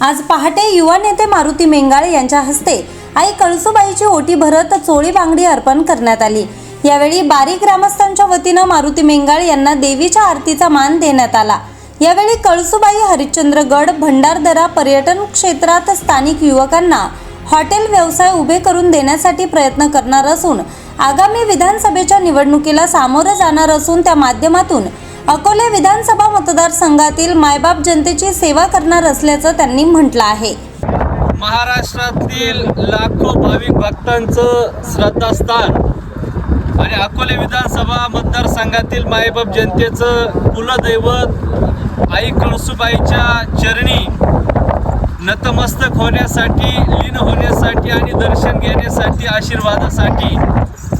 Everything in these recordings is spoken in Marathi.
आज पहाटे युवा नेते मारुती मेंगाळे यांच्या हस्ते आई कळसुबाईची ओटी भरत चोळी बांगडी अर्पण करण्यात आली. यावेळी बारी ग्रामस्थांच्या वतीनं मारुती मेंगाळे यांना देवीच्या आरतीचा मान देण्यात आला. यावेळी कळसुबाई हरिश्चंद्रगड भंडारदरा पर्यटन क्षेत्रात स्थानिक युवकांना हॉटेल व्यवसाय उभे करून देण्यासाठी प्रयत्न करणार असून आगामी विधानसभेच्या निवडणुकीला सामोरं जाणार असून त्या माध्यमातून अकोले विधानसभा मतदारसंघातील मायबाप जनतेची सेवा करणार असल्याचं त्यांनी म्हटलं आहे. महाराष्ट्रातील लाखो भाविक भक्तांचं श्रद्धास्थान आणि अकोले विधानसभा मतदारसंघातील मायबाप जनतेचं कुलदैवत आई कळसुबाईच्या चरणी नतमस्तक होण्यासाठी लीन होण्यासाठी आणि दर्शन घेण्यासाठी आशीर्वादासाठी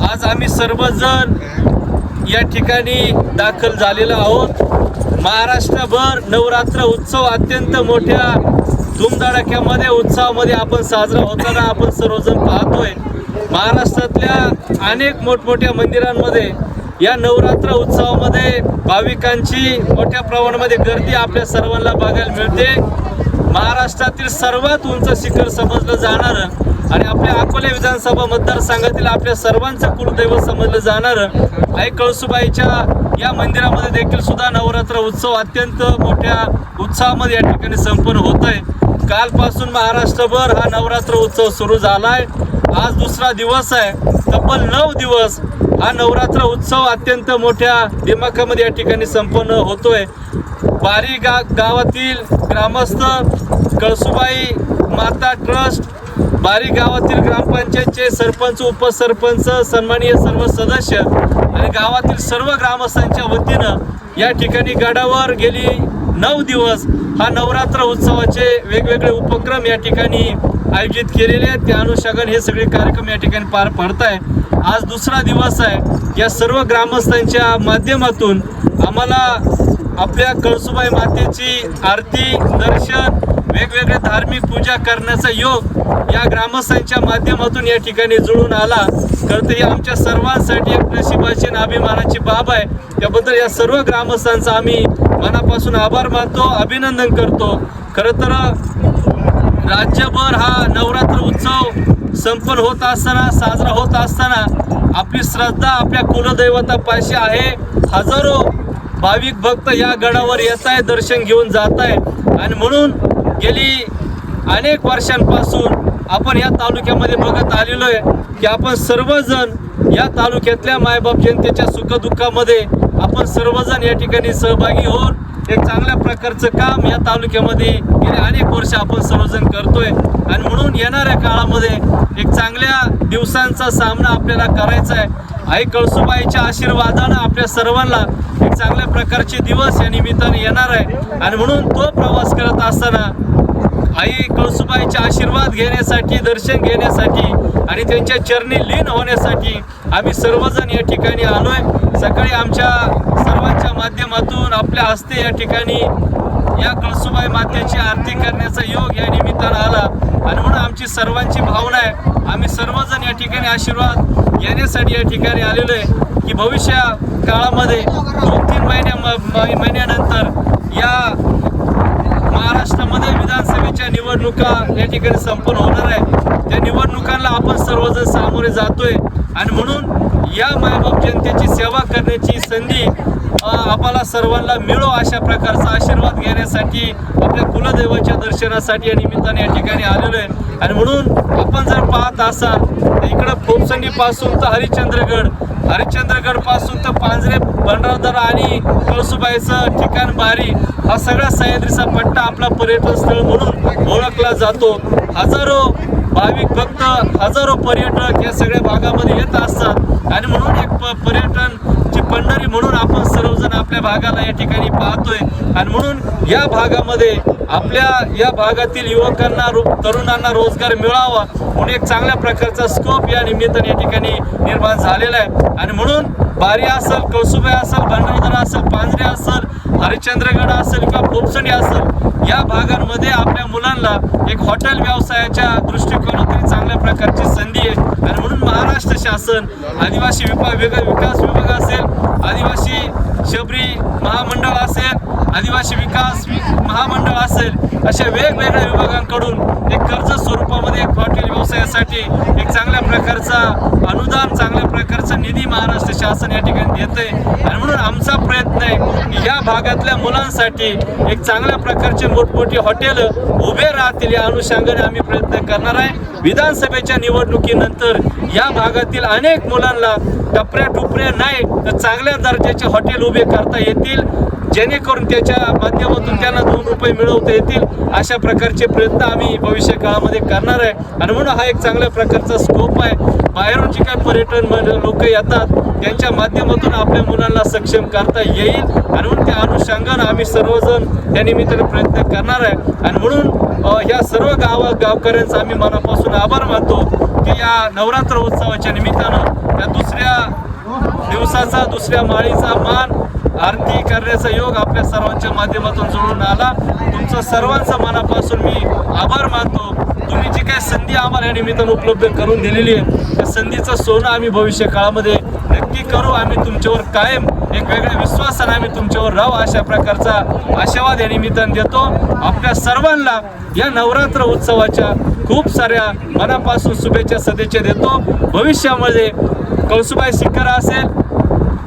आज आम्ही सर्वजण या ठिकाणी दाखल झालेलो आहोत. महाराष्ट्रभर नवरात्र उत्सव अत्यंत मोठ्या धूमधडाक्यामध्ये उत्सवामध्ये आपण साजरा होताना आपण सर्वजण पाहतोय. महाराष्ट्रातल्या अनेक मोठमोठ्या मंदिरांमध्ये या नवरात्र उत्सवामध्ये भाविकांची मोठ्या प्रमाणामध्ये गर्दी आपल्या सर्वांना बघायला मिळते. महाराष्ट्रातील सर्वात उंच शिखर समजलं जाणारं आणि आपल्या अकोले विधानसभा मतदारसंघातील आपल्या सर्वांचं कुलदैवत समजलं जाणारं आई कळसुबाईच्या या मंदिरामध्ये देखील सुद्धा नवरात्र उत्सव अत्यंत मोठ्या उत्साहामध्ये या ठिकाणी संपन्न होत आहे कालपासून महाराष्ट्रभर हा नवरात्र उत्सव सुरू झाला आहे आज दुसरा दिवस आहे. तब्बल नऊ दिवस हा नवरात्र उत्सव अत्यंत मोठ्या दिमाखामध्ये या ठिकाणी संपन्न होतोय. बारी गा गावातील ग्रामस्थ कळसुबाई माता ट्रस्ट बारी गावातील ग्रामपंचायतचे सरपंच उपसरपंच सन्माननीय सर्व सदस्य आणि गावातील सर्व ग्रामस्थांच्या वतीनं या ठिकाणी गडावर गेली नऊ दिवस हा नवरात्र उत्सवाचे वेगवेगळे उपक्रम या ठिकाणी आयोजित केलेले आहेत. त्या अनुषंगाने हे सगळे कार्यक्रम या ठिकाणी पार पडत आहे आज दुसरा दिवस आहे. या सर्व ग्रामस्थांच्या माध्यमातून आम्हाला आपल्या कळसुबाई मातेची आरती दर्शन वेगवेगळे धार्मिक पूजा करण्याचा योग या ग्रामस्थांच्या माध्यमातून या ठिकाणी जुळून आला. खरं तर ही आमच्या सर्वांसाठी एक नशिबाची आणि अभिमानाची बाब आहे. त्याबद्दल या सर्व ग्रामस्थांचा आम्ही मनापासून आभार मानतो अभिनंदन करतो. खरं तर राज्यभर हा नवरात्र उत्सव संपन्न होत असताना साजरा होत असताना आपली श्रद्धा आपल्या कुलदैवतापाशी आहे. हजारो भाविक भक्त या गडावर येत आहे दर्शन घेऊन जात आहे आणि म्हणून गेली अनेक वर्षांपासून आपण या तालुक्यामध्ये बघत आलेलो आहे की आपण सर्वजण या तालुक्यातल्या मायबाप जनतेच्या सुखदुःखामध्ये आपण सर्वजण या ठिकाणी सहभागी होऊन एक चांगल्या प्रकारचं काम या तालुक्यामध्ये गेले अनेक वर्ष आपण सर्वजण करतोय. आणि म्हणून येणाऱ्या काळामध्ये एक चांगल्या दिवसांचा सामना आपल्याला करायचा आहे. आई कळसुबाईच्या आशीर्वादानं आपल्या सर्वांना एक चांगल्या प्रकारचे दिवस या निमित्ताने येणार आहे. आणि म्हणून तो प्रवास करत असताना आई कळसुबाईचे आशीर्वाद घेण्यासाठी दर्शन घेण्यासाठी आणि त्यांच्या चरणी लीन होण्यासाठी आम्ही सर्वजण या ठिकाणी आलोय. सकाळी आमच्या सर्वांच्या माध्यमातून आपल्या हस्ते या ठिकाणी या कळसुबाई मातेची आरती करण्याचा योग या निमित्तानं आला. आणि म्हणून आमची सर्वांची भावना आहे आम्ही सर्वजण या ठिकाणी आशीर्वाद घेण्यासाठी या ठिकाणी आलेलो आहे. की भविष्य काळामध्ये दोन तीन महिन्या म- महिन्यानंतर या महाराष्ट्रामध्ये विधानसभेच्या निवडणुका या ठिकाणी संपन्न होणार आहे. त्या निवडणुकांना आपण सर्वजण सामोरे जातोय. आणि म्हणून या मायबाप जनतेची सेवा करण्याची संधी आम्हाला सर्वांना मिळो अशा प्रकारचा आशीर्वाद घेण्यासाठी आपल्या कुलदैवाच्या दर्शनासाठी या निमित्ताने या ठिकाणी आलेलो आहे आणि म्हणून आपण जर पाहत असाल इकडं फोपसंडीपासून तर हरिश्चंद्रगड हरिश्चंद्रगडपासून तर पांजरे भंडारदरा आणि कळसुबाईचं ठिकाण बारी. हा सगळा सह्याद्रीचा पट्टा आपला पर्यटन स्थळ म्हणून ओळखला जातो. हजारो भाविक भक्त हजारो पर्यटक या सगळ्या भागामध्ये येत असतात. आणि म्हणून एक प पर्यटनची पंढरी म्हणून आपण सर्वजण आपल्या भागाला या ठिकाणी पाहतोय. आणि म्हणून या भागामध्ये आपल्या या भागातील युवकांना रो तरुणांना रोजगार मिळावा म्हणून एक चांगल्या प्रकारचा स्कोप या निमित्ताने या ठिकाणी निर्माण झालेला आहे. आणि म्हणून बारी असेल कौसुबे असेल भंडारदरा असेल पांजरे असेल हरिश्चंद्रगड असेल किंवा भोपसणी असेल या भागांमध्ये आपल्या मुलांना एक हॉटेल व्यवसायाच्या दृष्टिकोनातून चांगल्या प्रकारची संधी आहे. आणि म्हणून महाराष्ट्र शासन आदिवासी विभाग विकास विभाग असेल आदिवासी शबरी महामंडळ असेल आदिवासी विकास महामंडळ असेल अशा वेगवेगळ्या विभागांकडून एक कर्ज स्वरूपामध्ये एक हॉटेल व्यवसायासाठी एक चांगल्या प्रकारचा अनुदान चांगल्या निधी महाराष्ट्र शासन या ठिकाणी देत आहे आणि म्हणून आमचा प्रयत्न आहे की या भागातल्या मुलांसाठी एक चांगल्या प्रकारचे मोठमोठी हॉटेल उभे राहतील या अनुषंगाने आम्ही प्रयत्न करणार आहे. विधानसभेच्या निवडणुकीनंतर या भागातील अनेक मुलांना टपऱ्या टुपऱ्या नाही तर चांगल्या दर्जाचे हॉटेल उभे करता येतील. जेणेकरून त्याच्या माध्यमातून त्यांना दोन रुपये मिळवता येतील. अशा प्रकारचे प्रयत्न आम्ही भविष्य काळामध्ये करणार आहे. आणि म्हणून हा एक चांगल्या प्रकारचा स्कोप आहे. बाहेरून जे काही पर्यटन लोक येतात त्यांच्या माध्यमातून आपल्या मुलांना सक्षम करता येईल. आणि म्हणून त्या अनुषंगानं आम्ही सर्वजण या निमित्ताने प्रयत्न करणार आहे. आणि म्हणून ह्या सर्व गावा गावकऱ्यांचा आम्ही मनापासून आभार मानतो की या नवरात्र उत्सवाच्या निमित्तानं या दुसऱ्या दिवसाचा दुसऱ्या माळीचा मान आरती करण्याचा योग आपल्या सर्वांच्या माध्यमातून जुळून आला. तुमचं सर्वांचं मनापासून मी आभार मानतो. तुम्ही जी काही संधी आम्हाला या निमित्तानं उपलब्ध करून दिलेली आहे त्या संधीचं सोनं आम्ही भविष्य काळामध्ये नक्की करू. आम्ही तुमच्यावर कायम एक वेगळ्या विश्वासानं आम्ही तुमच्यावर राहू अशा प्रकारचा आशावाद या निमित्तानं देतो. आपल्या सर्वांना या नवरात्र उत्सवाच्या खूप साऱ्या मनापासून शुभेच्छा सदिच्छा देतो. भविष्यामध्ये कळसुबाई शिखर असेल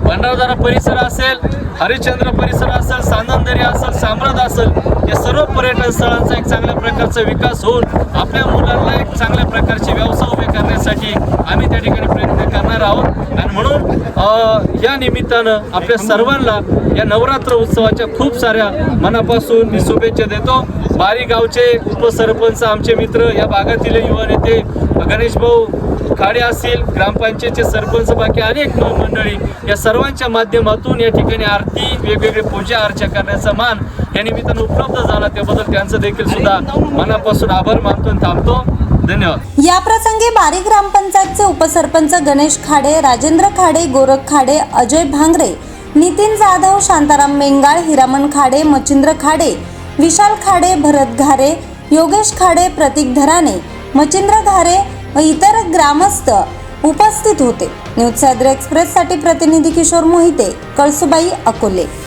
भंडारदारा परिसर असेल हरिश्चंद्र परिसर असेल सानंदरी असेल साम्राद असेल या सर्व पर्यटन स्थळांचा एक चांगल्या प्रकारचा विकास होऊन आपल्या मुलांना एक चांगल्या प्रकारचे व्यवसाय उभे करण्यासाठी आम्ही त्या ठिकाणी प्रयत्न करणार आहोत. आणि म्हणून या निमित्तानं आपल्या सर्वांना या नवरात्र उत्सवाच्या खूप साऱ्या मनापासून मी शुभेच्छा देतो. बारी गावचे उपसरपंच आमचे मित्र या भागातील युवा नेते गणेश भाऊ खाडे असतील ग्रामपंचायतचे सरपंच बाकी अनेक मंडळी या सर्वांच्या माध्यमातून या ठिकाणी आरती वेगवेगळे पूजा अर्चा करण्याचा मान या निमित्तानं उपलब्ध झाला. त्याबद्दल त्यांचं देखील सुद्धा मनापासून आभार मानतो आणि थांबतो. धन्यवाद. या प्रसंगी बारी ग्रामपंचायतचे उपसरपंच गणेश खाडे राजेंद्र खाडे गोरख खाडे अजय भांगरे नितीन जाधव शांताराम मेंगाळ हिरामण खाडे मच्छिंद्र खाडे विशाल खाडे भरत घारे योगेश खाडे प्रतीक धराणे मच्छिंद्र घारे व इतर ग्रामस्थ उपस्थित होते. न्यूज सॅद्र एक्सप्रेससाठी प्रतिनिधी किशोर मोहिते कळसुबाई अकोले.